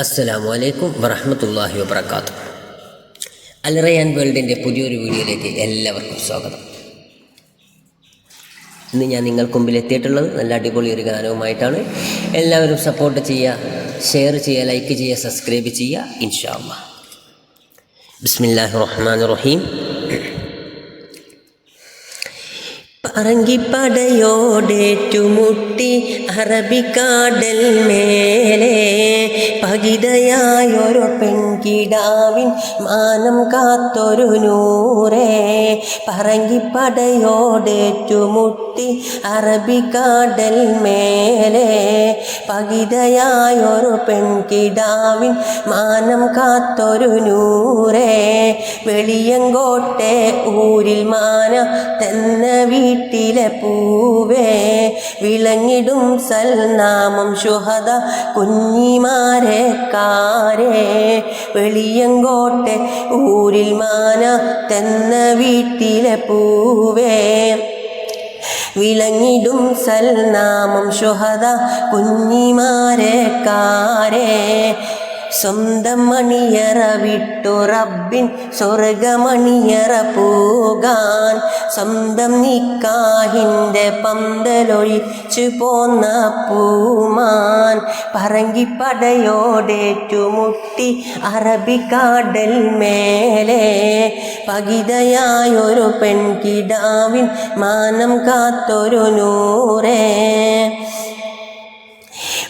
അസ്സലാമു അലൈക്കും വറഹമത്തല്ലാഹി വബർക്കാത്തു അൽറയാൻ വേൾഡിന്റെ പുതിയൊരു വീഡിയോയിലേക്ക് എല്ലാവർക്കും സ്വാഗതം. ഇന്ന് ഞാൻ നിങ്ങൾക്ക് മുമ്പിൽ എത്തിയിട്ടുള്ളത് നല്ല അടിപൊളി ഒരു ഗാനവുമായിട്ടാണ്. എല്ലാവരും സപ്പോർട്ട് ചെയ്യുക ഷെയർ ചെയ്യുക ലൈക്ക് ചെയ്യുക സബ്സ്ക്രൈബ് ചെയ്യുക ഇൻഷാ അല്ലാ ബിസ്മില്ലാഹി റഹ്മാൻ റഹീം. പറങ്കിപ്പടയോടേറ്റുമുട്ടി അറബിക്കാടൽ മേലെ. പകിതയായൊരു പെൺകിടാവിൻ മാനം കാത്തൊരു നൂറേ. പറങ്കിപ്പടയോടേറ്റുമുട്ടി അറബിക്കാടൽ മേലെ. പകിതയായൊരു പെൺകിടാവിൻ മാനം കാത്തൊരു നൂറേ. വെളിയങ്കോട്ടെ ഊരിൽ മാന തെന്ന വീട്ടിലെ പൂവേ. വിളങ്ങിടും സൽനാമം ശുഹദ കുഞ്ഞിമാരെ കാരേ. വെളിയങ്കോട്ടെ ഊരിൽ മാന തെന്ന വീട്ടിലെ പൂവേ. വിളങ്ങിടും സൽനാമം ശുഹദ കുഞ്ഞിമാരെ കാരേ. സ്വന്തം മണിയറ വിട്ടു റബ്ബിൻ സ്വർഗമണിയറ പോകാൻ. സ്വന്തം നിക്കാഹിന്റെ പന്തലൊഴിച്ചു പോന്ന പൂമാൻ. പറങ്കിപ്പടയോടേറ്റുമുട്ടി അറബിക്കാടൽ മേലെ. പകിതയായൊരു പെൺകിടാവിൻ മാനം കാത്തൊരു നൂറേ.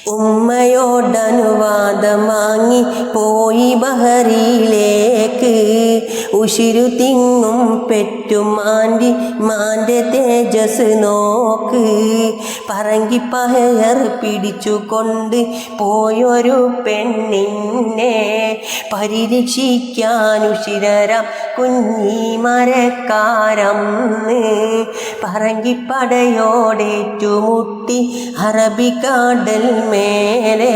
ഉമ്മയോടനുവാദം വാങ്ങി പോയി ബഹറിയിലേക്ക്. ഉശിരു തിങ്ങും പെറ്റും മാണ്ടി മാന്റെ തേജസ് നോക്ക്. പറങ്കി പഹയർ പിടിച്ചുകൊണ്ട് പോയൊരു പെണ്ണിനെ പരിരക്ഷിക്കാൻ ഉശിരരം കുഞ്ഞി മരക്കാരന്ന്. പറങ്കിപ്പടയോടേറ്റുമുട്ടി അറബിക്കാടൽ മേലെ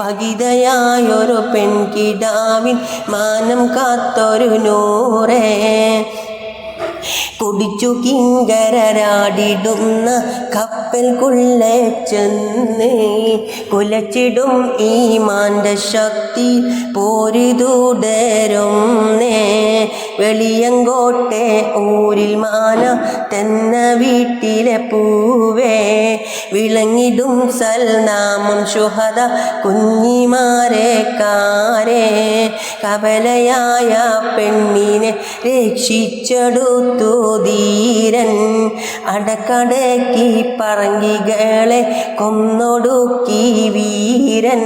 പകിതയായൊരു പെൺകിടാവിൻ മാനം കാത്തൊരു നൂറേ. കുടിച്ചു കിങ്കരരാടിടുന്ന കപ്പൽ കുള്ളെ ചെന്നേ. കുലച്ചിടും ഈ മാന്റെ ശക്തി പോരിതുടരും വെളിയങ്കോട്ടെ ഊരിൽ മാന തന്ന വീട്ടിലെ പൂവേ. വിളങ്ങിടും സൽനാമം ശുഹദ കുഞ്ഞിമാരെ കാരേ. കപലയായ പെണ്ണിനെ രക്ഷിച്ചെടുത്തു ധീരൻ. അടക്കടക്കി പറങ്കികളെ കൊന്നൊടുക്കി വീരൻ.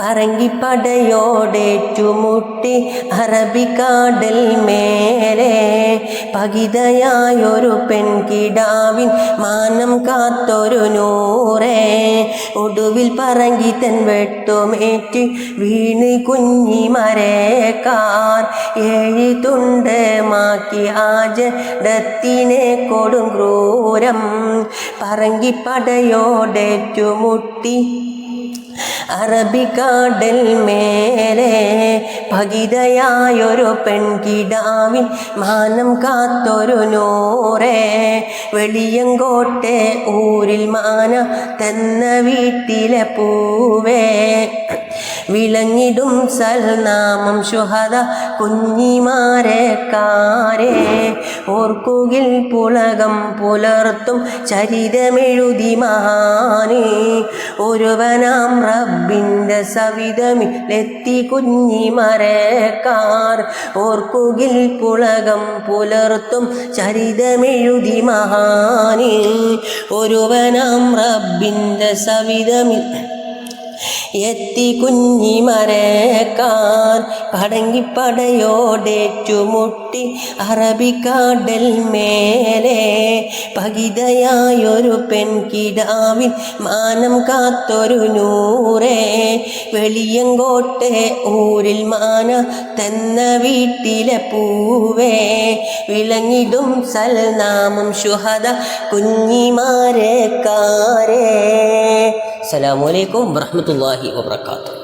പറങ്കിപ്പടയോടേറ്റുമുട്ടി അറബിക്കാടൽ മേലെ പകിതയായൊരു പെൺകിടാവിൻ മാനം കാത്തൊരു നൂറേ. ഒടുവിൽ പറങ്കി തൻ വെട്ടുമേറ്റി വീണ് കുഞ്ഞി മരേക്കാർ. ഏഴി തുണ്ട് മാക്കി ആജടത്തിനെ കൊടും ക്രൂരം. പറങ്കിപ്പടയോടേറ്റുമുട്ടി അറബിക്കാടൽ മേലെ ഭഗിതയായൊരു പെൺകിടാവിൻ മാനം കാത്തൊരു നൂറേ. വെളിയങ്കോട്ടെ ഊരിൽ മാന തന്ന വീട്ടിലെ പൂവേ. വിളങ്ങിടും സൽനാമം ശുഹദ കുഞ്ഞിമാരെ കാരേ ഓർക്കുകിൽ പുളകം പുലർത്തും ചരിതമെഴുതി മഹാനെ. ഒരുവനാം റബ്ബിന്റെ സവിധമിലെത്തി കുഞ്ഞിമരക്കാർ. ഓർക്കുകിൽ പുളകം പുലർത്തും ചരിതമെഴുതി മഹാനെ. ഒരുവനാം റബ്ബിന്റെ സവിധമിൽ എത്തി കുഞ്ഞി മരക്കാൻ പടങ്ങിപ്പടയോടേറ്റുമുട്ടി അറബിക്കാടൽ മേലെ പകിതയായൊരു പെൺകിടാവിൻ മാനം കാത്തൊരു നൂറേ വെളിയങ്കോട്ടെ ഊരിൽ മാന തന്ന വീട്ടിലെ പൂവേ വിളങ്ങിടും സൽനാമം ശുഹദ കുഞ്ഞിമാരെ കാരേ അസ്സലാമു അലൈക്കും വറഹ്മത്തുള്ളാഹി വബറകാതുഹു.